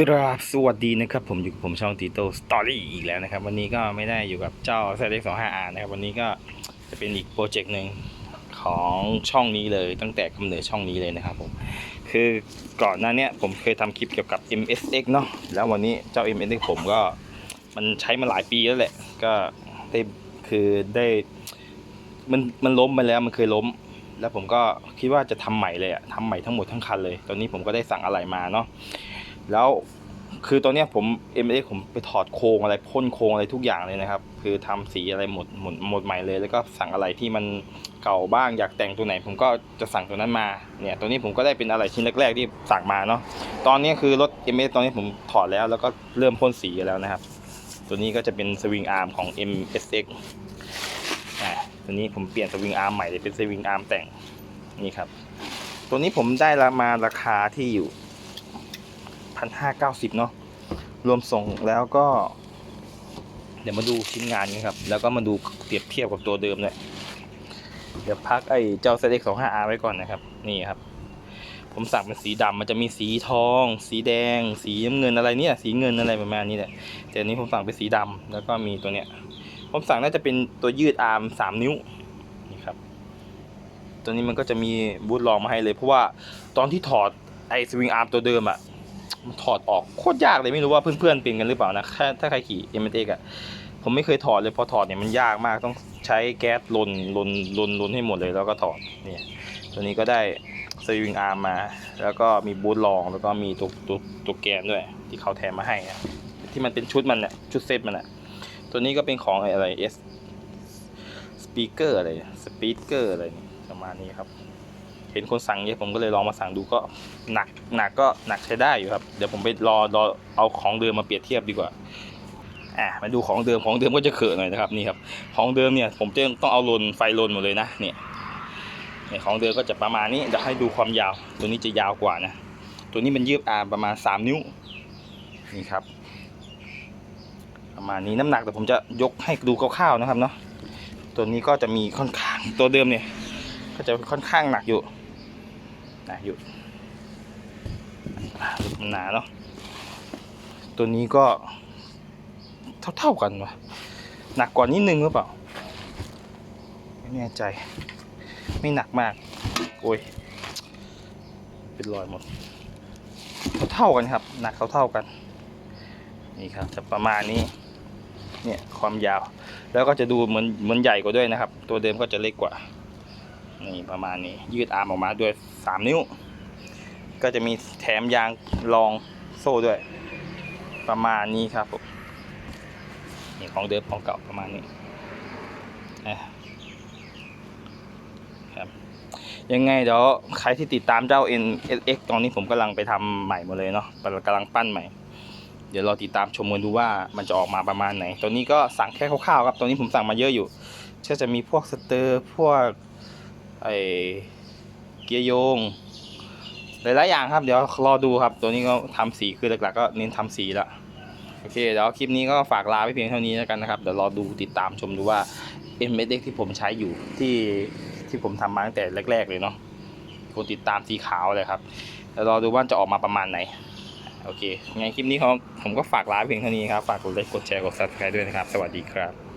กราบสวัสดีนะครับ ผมอยู่กับผมช่องตีโตสตอรี่อีกแล้วนะครับ วันนี้ก็ไม่ได้อยู่กับเจ้า z x 2 5 r นะครับ วันนี้ก็จะเป็นอีกโปรเจกต์หนึ่งของช่องนี้เลยตั้งแต่กำเนิดช่องนี้เลยนะครับผมคือก่อนหน้านี้ผมเคยทำคลิปเกี่ยวกับ MSX เนาะแล้ววันนี้เจ้า MSX ผมก็มันใช้มาหลายปีแล้วแหละ ก็ได้คือได้มันมันล้มไปแล้วมันเคยล้ม แล้วผมก็คิดว่าจะทำใหม่เลยอะทำใหม่ทั้งหมดทั้งคันเลย ตอนนี้ผมก็ได้สั่งอะไรมาเนาะ แล้วคือตอนนี้ผม m อผมไปถอดโครงอะไรพ่นโครงอะไรทุกอย่างเลยนะครับ คือทำสีอะไรหมดหมดหมดใหม่เลย แล้วก็สั่งอะไรที่มันเก่าบ้างอยากแต่งตัวไหน ผมก็จะสั่งตัวนั้นมาเนี่ยตัวนี้ผมก็ได้เป็นอะไรชิ้นแรก ๆ ที่สั่งมาเนาะตอนนี้คือรถ m อตอนนี้ผมถอดแล้ว แล้วก็เริ่มพ่นสีแล้วนะครับ ตัวนี้ก็จะเป็นสวิงอาร์มของ MSX อ่าตัวนี้ผมเปลี่ยนสวิงอาร์มใหม่เลยเป็นสวิงอาร์มแต่งนี่ครับตัวนี้ผมได้มาราคาที่อยู่ พันห้าเก้าสิบเนาะรวมส่งแล้วก็ เดี๋ยวมาดูชิ้นงานกันครับ แล้วก็มาดูเปรียบเทียบกับตัวเดิมเลยเดี๋ยวพักไอ้เจ้า z x 2 5 r ไว้ก่อนนะครับ นี่ครับ ผมสั่งเป็นสีดำมันจะมีสีทอง สีแดง สีน้ำเงินอะไรเนี่ย สีเงินอะไรประมาณนี้แหละแต่อันนี้ผมสั่งเป็นสีดำแล้วก็มีตัวเนี้ย ผมสั่งน่าจะเป็นตัวยืดอาร์มสามนิ้วนี่ครับ ตัวนี้มันก็จะมีบูทรองมาให้เลยเพราะว่าตอนที่ถอดไอ้สวิงอาร์มตัวเดิมอะ ถอดออกโคตรยากเลยไม่รู้ว่าเพื่อนๆเป็นกันหรือเปล่านะถ้าถ้าใครขี่ m อ x อะผมไม่เคยถอดเลยพอถอดเนี่ยมันยากมากต้องใช้แก๊สลนลนลนลนให้หมดเลยแล้วก็ถอดเนี่ยตัวนี้ก็ได้สวิงอาร์มมา แล้วก็มีบูทรองแล้วก็มีตัวตัวตัวแกนด้วย ที่เขาแถมมาให้อะที่มันเป็นชุดมันเนี่ยชุดเซตมันอะตัวนี้ก็เป็นของอะไร S สสปีกเกอร์อะไรสปีกเกอร์อะไรประมาณนี้ครับ ห็นคนสั่งเยอะผมก็เลยลองมาสั่งดูก็หนักหนักก็หนักใช้ได้อยู่ครับ เดี๋ยวผมไปรอรอเอาของเดิมมาเปรียบเทียบดีกว่าอะมาดูของเดิมของเดิมก็จะเขอะหน่อยนะครับนี่ครับของเดิมเนี่ยผมจะต้องเอาลนไฟลนหมดเลยนะเนี่ยเนี่ยของเดิมก็จะประมาณนี้เดี๋ยวให้ดูความยาว ตัวนี้จะยาวกว่านะตัวนี้มันยืดอาประมาณ 3 นิ้วนี่ครับประมาณนี้น้ำหนักแต่ผมจะยกให้ดูคร่าวๆนะครับเนาะตัวนี้ก็จะมีค่อนข้างตัวเดิมเนี่ยก็จะค่อนข้างหนักอยู่ นักอยู่อ่ามันหนาเนาะตัวนี้ก็เท่าๆกันวะหนักกว่านิดนึงหรือเปล่า ไม่แน่ใจ ไม่หนักมาก โอ้ย เป็นรอยหมด เท่ากันครับ หนักเท่าๆกัน นี่ครับ จะประมาณนี้ เนี่ยความยาว แล้วก็จะดูเหมือนเหมือนใหญ่กว่าด้วยนะครับ ตัวเดิมก็จะเล็กกว่า นี่ประมาณนี้ยืดอาร์มออกมาด้วย 3 นิ้ว ก็จะมีแถมยางรองโซ่ด้วย ประมาณนี้ครับผมนี่ของเดิมของเก่าประมาณนี้ครับยังไงเดี๋ยวใครที่ติดตามเจ้า NSX ตอนนี้ผมกำลังไปทำใหม่หมดเลยเนาะกำลังปั้นใหม่ เดี๋ยวเราติดตามชมกันดูว่ามันจะออกมาประมาณไหน ตัวนี้ก็สั่งแค่คร่าวๆครับ ตัวนี้ผมสั่งมาเยอะอยู่ก็จะมีพวกสเตอร์พวก ไอเกียร์โยงหลายๆอย่างครับ เดี๋ยวรอดูครับ ตัวนี้ก็ทำสีคือหลักๆก็เน้นทำสีละโอเคเดี๋ยวคลิปนี้ก็ฝากลาไปเพียงเท่านี้แล้วกันนะครับ เดี๋ยวรอดูติดตามชมดูว่า m s x ที่ผมใช้อยู่ที่ที่ผมทำมาตั้งแต่แรก ๆ เลยเนาะคนติดตามสีขาวเลยครับเดี๋ยวรอดูว่าจะออกมาประมาณไหนโอเคงั้นคลิปนี้เขาผมก็ฝากลาเพียงเท่านี้ครับ ฝากกดไลค์กดแชร์กด subscribe ด้วยนะครับ สวัสดีครับ